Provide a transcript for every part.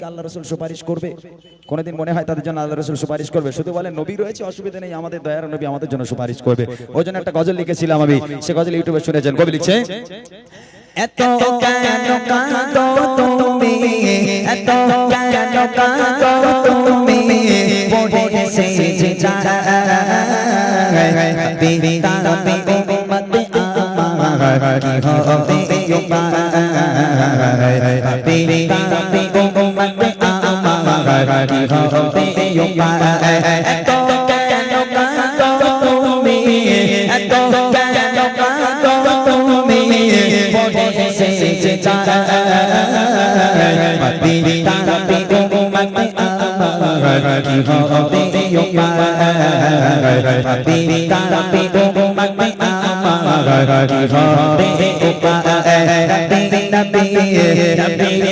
কি আল্লাহ রসুল সুপারিশ করবে? কোনোদিন মনে হয় তাদের জন্য আল্লাহ রসুল সুপারিশ করবে? শুধু বলে, নবী রয়েছে, অসুবিধা নেই, আমাদের দয়ার নবী আমাদের জন্য সুপারিশ করবে। ওই জন্য একটা গজল লিখেছিলাম আমি। সে গজল ইউটিউবে শুনেছেন। কবি লিখছে, এত কেন কাঁদো তুমি? এত কেন কাঁদো তুমি? পড়ে এসেছে যায় পিতা পে উম্মত আমার কি উম্মত আমার কি হবে উপায় পিতা পে উম্মত আমার কি হবে উপায় নবী নবী নবী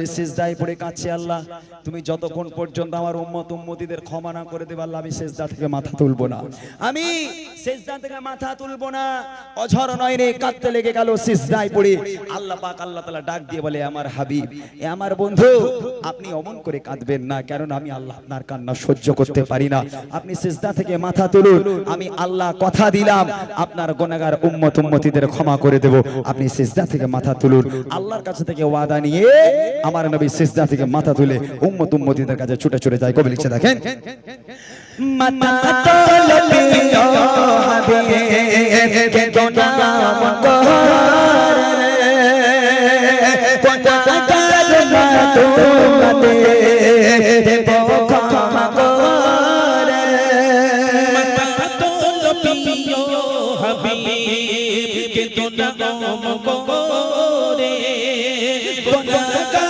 নবী সিজদায় পড়ে কাঁদছে আল্লাহ। তুমি যতক্ষণ পর্যন্ত আমার উম্মত উম্মতিদের ক্ষমা না করে দেবে আল্লাহ, আমি সেজদা থেকে মাথা তুলবো না। আমি সেজদা থেকে মাথা তুলবো না। অঝর নয় রে কাঁদতে লেগে গেল সিজদায় পড়ে। আল্লাহ পাক আল্লাহ তাআলা ডাক দিয়ে বলে, আমার হাবিব, এ আমার বন্ধু, আপনি অমন করে কাঁদবেন না কারণ আমি আল্লাহ আপনার কান্না সহ্য করতে পারি না। আপনি সিজদা থেকে মাথা তুলুন, আমি আল্লাহ কথা দিলাম, আপনার গুনাহগার উম্মত উম্মতিদের ক্ষমা করে দেব। আপনি সিজদা থেকে মাথা তুলুন, আল্লাহর কাছে থেকে ওয়াদা নিয়ে আমার নবী সিজদা থেকে মাথা তুলে উম্মত উম্মতিদের কাছে ছুটে ছুটে যায়, কবি লিখছে, দেখেন। মাতা তোল হাবিব, কে গোনাম করে। কোনা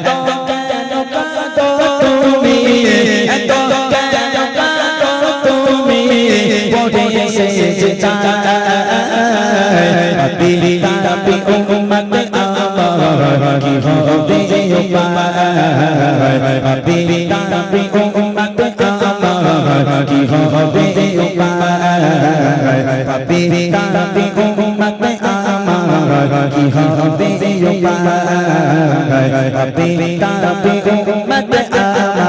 পড়ে এসেছে যায় বিতা উম্মত আমার কি হবে উপায় বিতা বি উম্মত আমার কি হবে উপায় বিতা বি উম্মত আমার কি হবে উপায় বিতা বি উম্মত আমার